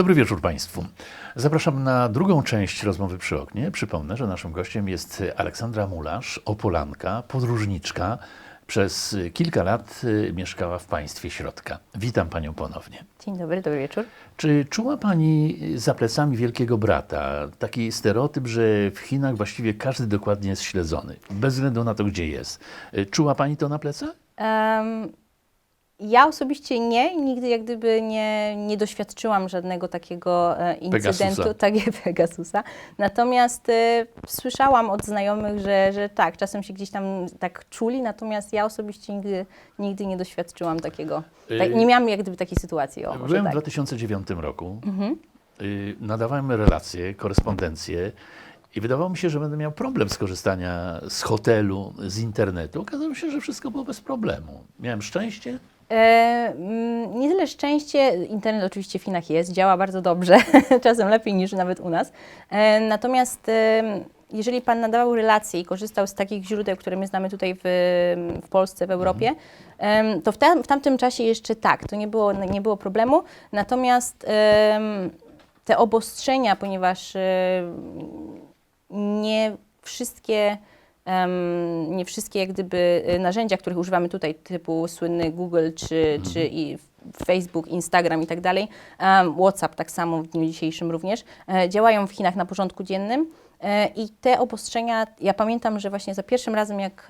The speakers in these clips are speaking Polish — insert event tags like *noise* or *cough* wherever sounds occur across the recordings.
Dobry wieczór Państwu. Zapraszam na drugą część rozmowy przy oknie. Przypomnę, że naszym gościem jest Aleksandra Mulasz, opolanka, podróżniczka. Przez kilka lat y, mieszkała w państwie środka. Witam Panią ponownie. Dzień dobry, dobry wieczór. Czy czuła Pani za plecami wielkiego brata taki stereotyp, że w Chinach właściwie każdy dokładnie jest śledzony, bez względu na to, gdzie jest? Y, Czuła Pani to na plecach? Em, ja osobiście nie, nigdy jak gdyby nie, nie doświadczyłam żadnego takiego e, incydentu, Pegasusa. *laughs* tak Pegasusa. Natomiast e, słyszałam od znajomych, że, że tak, czasem się gdzieś tam tak czuli, natomiast ja osobiście nigdy, nigdy nie doświadczyłam takiego. Tak, Y, nie miałam jak gdyby takiej sytuacji. O, może Byłem w tak. 2009 roku. Y, Nadawałem relacje, korespondencję i wydawało mi się, że będę miał problem z korzystania z hotelu, z internetu. Okazało się, że wszystko było bez problemu. Miałem szczęście. E, mm, nie tyle szczęście, internet oczywiście w Chinach jest, działa bardzo dobrze, *laughs* czasem lepiej niż nawet u nas. E, natomiast e, jeżeli Pan nadawał relacje i korzystał z takich źródeł, które my znamy tutaj w, w Polsce, w Europie, em, to w, tam, w tamtym czasie jeszcze tak, to nie było, nie było problemu. Natomiast te obostrzenia, ponieważ nie wszystkie, nie wszystkie jak gdyby e, narzędzia, których używamy tutaj, typu słynny Google czy, czy i Facebook, Instagram i tak dalej, WhatsApp tak samo w dniu dzisiejszym również, e, działają w Chinach na porządku dziennym. E, I te obostrzenia, ja pamiętam, że właśnie za pierwszym razem, jak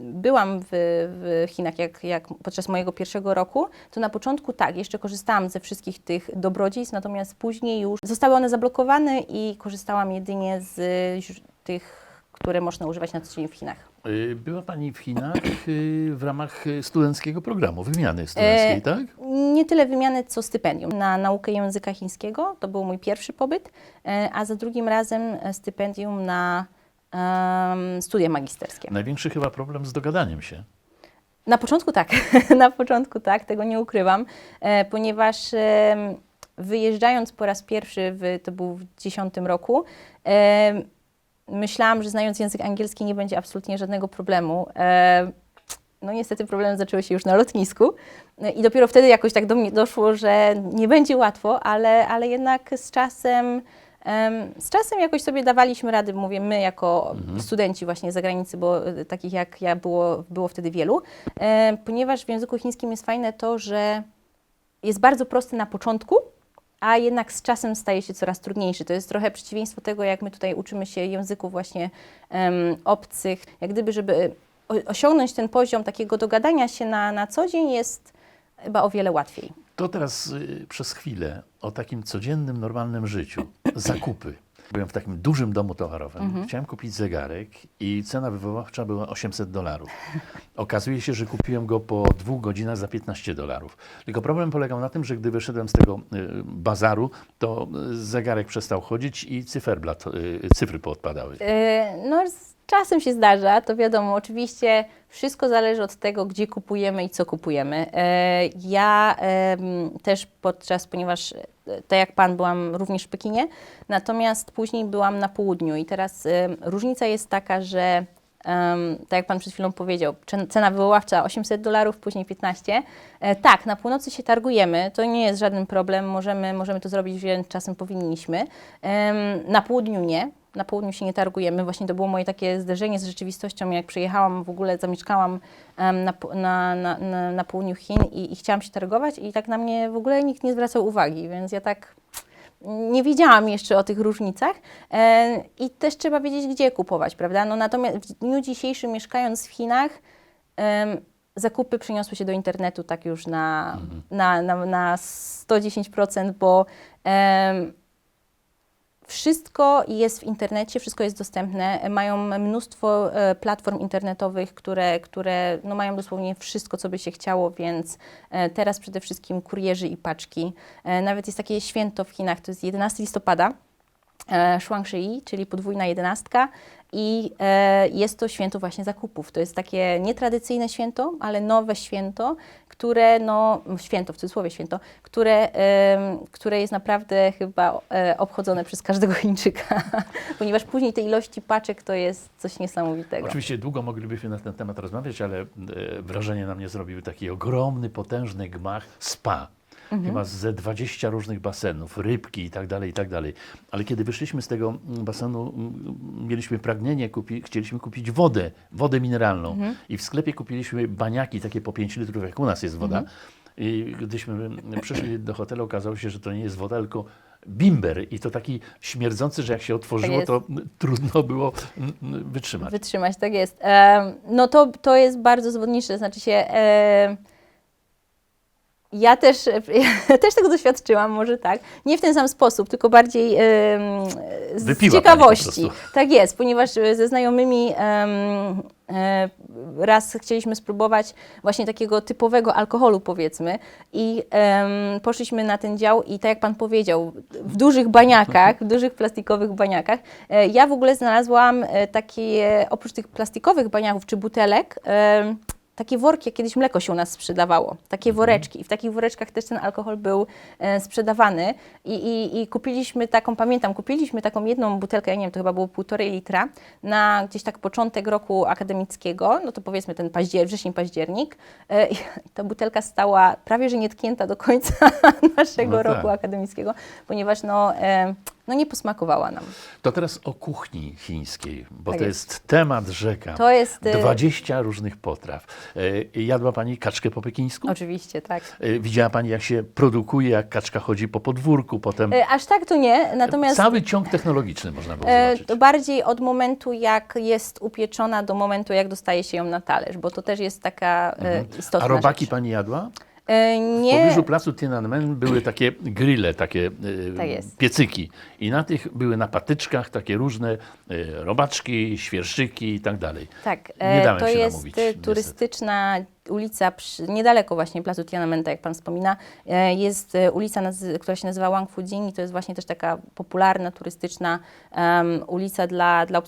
byłam w, w Chinach, jak, jak podczas mojego pierwszego roku, to na początku tak, jeszcze korzystałam ze wszystkich tych dobrodziejstw, natomiast później już zostały one zablokowane i korzystałam jedynie z tych, które można używać na co dzień w Chinach. Y, Była Pani w Chinach y, w ramach y, studenckiego programu, wymiany studenckiej, E, tak? Nie tyle wymiany, co stypendium. Na naukę języka chińskiego to był mój pierwszy pobyt, e, a za drugim razem e, stypendium na em, studia magisterskie. Największy chyba problem z dogadaniem się. Na początku tak, *laughs* na początku tak, tego nie ukrywam, e, ponieważ wyjeżdżając po raz pierwszy, w, to był w 10 roku, myślałam, że znając język angielski nie będzie absolutnie żadnego problemu. E, no niestety problemy zaczęły się już na lotnisku. E, i dopiero wtedy jakoś tak do mnie doszło, że nie będzie łatwo, ale, ale jednak z czasem, em, z czasem jakoś sobie dawaliśmy rady, mówię my jako studenci właśnie z zagranicy, bo e, takich jak ja było, było wtedy wielu, ponieważ w języku chińskim jest fajne to, że jest bardzo prosty na początku, a jednak z czasem staje się coraz trudniejszy. To jest trochę przeciwieństwo tego, jak my tutaj uczymy się języków właśnie em, obcych. Jak gdyby, żeby osiągnąć ten poziom takiego dogadania się na, na co dzień jest chyba o wiele łatwiej. To teraz y, przez chwilę o takim codziennym, normalnym życiu. Zakupy. Byłem w takim dużym domu towarowym. Mhm. Chciałem kupić zegarek i cena wywoławcza była 800 dolarów. Okazuje się, że kupiłem go po dwóch godzinach za 15 dolarów. Tylko problem polegał na tym, że gdy wyszedłem z tego y, bazaru, to y, zegarek przestał chodzić i cyferblat, y, cyfry poodpadały. No, czasem się zdarza, to wiadomo, oczywiście wszystko zależy od tego, gdzie kupujemy i co kupujemy. Yy, Ja też podczas, ponieważ e, tak jak Pan byłam również w Pekinie, natomiast później byłam na południu i teraz różnica jest taka, że tak jak Pan przed chwilą powiedział, cen- cena wywoławcza 800 dolarów, później 15. E, tak, na północy się targujemy, to nie jest żaden problem, możemy, możemy to zrobić, wręcz czasem powinniśmy. Na południu nie, na południu się nie targujemy. Właśnie to było moje takie zderzenie z rzeczywistością, jak przyjechałam, w ogóle zamieszkałam na, na, na, na, południu Chin i, i chciałam się targować i tak na mnie w ogóle nikt nie zwracał uwagi, więc ja tak nie wiedziałam jeszcze o tych różnicach i też trzeba wiedzieć, gdzie kupować, prawda? No natomiast w dniu dzisiejszym mieszkając w Chinach, zakupy przeniosły się do internetu tak już na, na, na, na 110%, bo wszystko jest w internecie, wszystko jest dostępne. Mają mnóstwo e, platform internetowych, które, które no, mają dosłownie wszystko, co by się chciało, więc e, teraz przede wszystkim kurierzy i paczki. E, nawet jest takie święto w Chinach, to jest 11 listopada, e, Shuangshii, czyli podwójna jedenastka i e, jest to święto właśnie zakupów. To jest takie nietradycyjne święto, ale nowe święto, które, no, święto, w cudzysłowie święto, które, które jest naprawdę chyba e, obchodzone przez każdego *laughs* Chińczyka, ponieważ później te ilości paczek to jest coś niesamowitego. Oczywiście długo moglibyśmy na ten temat rozmawiać, ale wrażenie na mnie zrobił taki ogromny, potężny gmach spa. Chyba ze 20 różnych basenów, rybki i tak dalej, i tak dalej. Ale kiedy wyszliśmy z tego mm, basenu, mm, mieliśmy pragnienie, kupi, chcieliśmy kupić wodę, wodę mineralną. I w sklepie kupiliśmy baniaki takie po 5 litrów, jak u nas jest woda. I gdyśmy przyszli do hotelu, okazało się, że to nie jest woda, tylko bimber. I to taki śmierdzący, że jak się otworzyło, jest. to trudno było mm, wytrzymać. Wytrzymać, tak jest. No to, to jest bardzo zwodnicze, znaczy się... ja też, *laughs* ja też tego doświadczyłam, może tak. Nie w ten sam sposób, tylko bardziej z Wypiła ciekawości. Tak jest, ponieważ e, ze znajomymi e, raz chcieliśmy spróbować właśnie takiego typowego alkoholu, powiedzmy, i poszliśmy na ten dział i tak jak Pan powiedział, w dużych baniakach, w dużych plastikowych baniakach. E, ja w ogóle znalazłam e, takie, oprócz tych plastikowych baniaków czy butelek, takie worki, jak kiedyś mleko się u nas sprzedawało, takie woreczki. I w takich woreczkach też ten alkohol był e, sprzedawany. I, i, I kupiliśmy taką, pamiętam, kupiliśmy taką jedną butelkę, ja nie wiem, to chyba było półtorej litra, na gdzieś tak początek roku akademickiego, no to powiedzmy ten paździer, wrzesień, październik. E, I *laughs* ta butelka stała prawie, że nietknięta do końca *laughs* naszego No tak. roku akademickiego, ponieważ no, e, no nie posmakowała nam. To teraz o kuchni chińskiej, bo Tak to jest. jest temat rzeka. To jest, e, 20 różnych potraw. E, Jadła Pani kaczkę po pekińsku? Oczywiście, tak. E, Widziała Pani, jak się produkuje, jak kaczka chodzi po podwórku, potem Aż tak to nie, natomiast... cały ciąg technologiczny można było zobaczyć. To bardziej od momentu, jak jest upieczona, do momentu, jak dostaje się ją na talerz, bo to też jest taka e, istotna Mhm. A robaki rzecz. Pani jadła? E, W nie, pobliżu placu Tiananmen były takie grille, takie e, Tak piecyki. I na tych były na patyczkach takie różne e, robaczki, świerszyki i tak dalej. tak, Nie dałem to się jest namówić, e, niestety. turystyczna ulica przy, niedaleko właśnie placu Tiananmen, tak jak Pan wspomina. Jest ulica, która się nazywa Wang Fujin i to jest właśnie też taka popularna, turystyczna em, ulica dla, dla, e,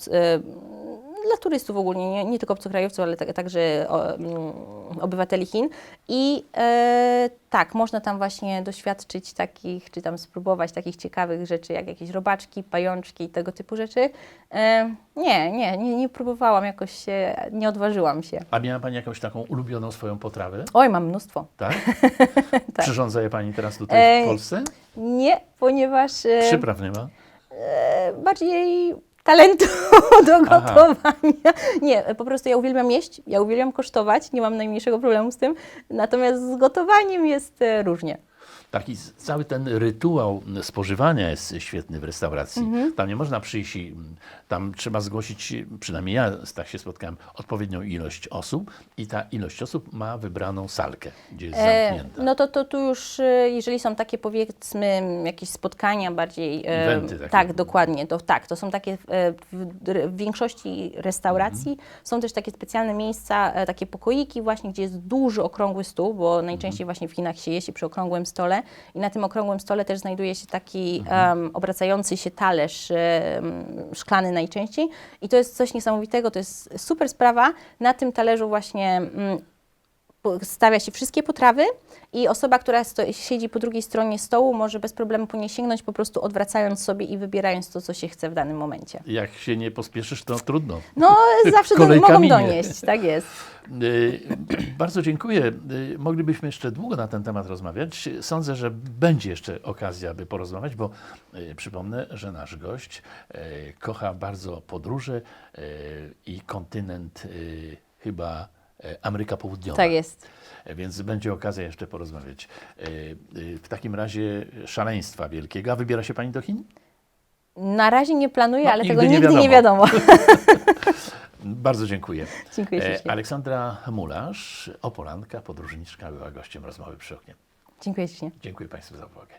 dla turystów ogólnie, nie, nie tylko obcokrajowców, ale tak, także o, mm, obywateli Chin. I e, tak, można tam właśnie doświadczyć takich, czy tam spróbować takich ciekawych rzeczy, jak jakieś robaczki, pajączki i tego typu rzeczy. E, nie, nie, nie, nie próbowałam, jakoś się, nie odważyłam się. A miała Pani jakąś taką ulubioną swoją potrawę? Oj, mam mnóstwo. Tak? *laughs* Tak. Przyrządza je Pani teraz tutaj E, w Polsce? Nie, ponieważ e, Przypraw nie ma? e, bardziej talentu *laughs* do Aha. gotowania. Nie, po prostu ja uwielbiam jeść, ja uwielbiam kosztować, nie mam najmniejszego problemu z tym, natomiast z gotowaniem jest e, różnie. Taki cały ten rytuał spożywania jest świetny w restauracji. Mhm. Tam nie można przyjść i mm, tam trzeba zgłosić, przynajmniej ja tak się spotkałem, odpowiednią ilość osób i ta ilość osób ma wybraną salkę, gdzie jest E, zamknięta. no to, to tu już, e, jeżeli są takie powiedzmy jakieś spotkania bardziej... e, Eventy takie. Tak, dokładnie. To, tak, to są takie e, w, w większości restauracji Mhm. są też takie specjalne miejsca, e, takie pokoiki właśnie, gdzie jest duży okrągły stół, bo najczęściej właśnie w Chinach się je się przy okrągłym stole i na tym okrągłym stole też znajduje się taki em, obracający się talerz em, szklany najczęściej i to jest coś niesamowitego, to jest super sprawa. Na tym talerzu właśnie po- stawia się wszystkie potrawy i osoba, która siedzi po drugiej stronie stołu, może bez problemu po nie sięgnąć, po prostu odwracając sobie i wybierając to, co się chce w danym momencie. Jak się nie pospieszysz, to trudno. No, *laughs* zawsze do, mogą nie. donieść, tak jest. Y, *clears throat* Bardzo dziękuję. Y, Moglibyśmy jeszcze długo na ten temat rozmawiać. Sądzę, że będzie jeszcze okazja, by porozmawiać, bo y, przypomnę, że nasz gość kocha bardzo podróże i kontynent chyba Ameryka Południowa. Tak jest. Więc będzie okazja jeszcze porozmawiać. Y, W takim razie szaleństwa wielkiego. A wybiera się Pani do Chin? Na razie nie planuję, No, ale nigdy tego nie nigdy nie wiadomo. *laughs* Bardzo dziękuję. Dziękuję E, ślicznie. Aleksandra Mularz, Opolanka, podróżniczka, była gościem rozmowy przy oknie. Dziękuję ślicznie. Dziękuję Państwu za uwagę.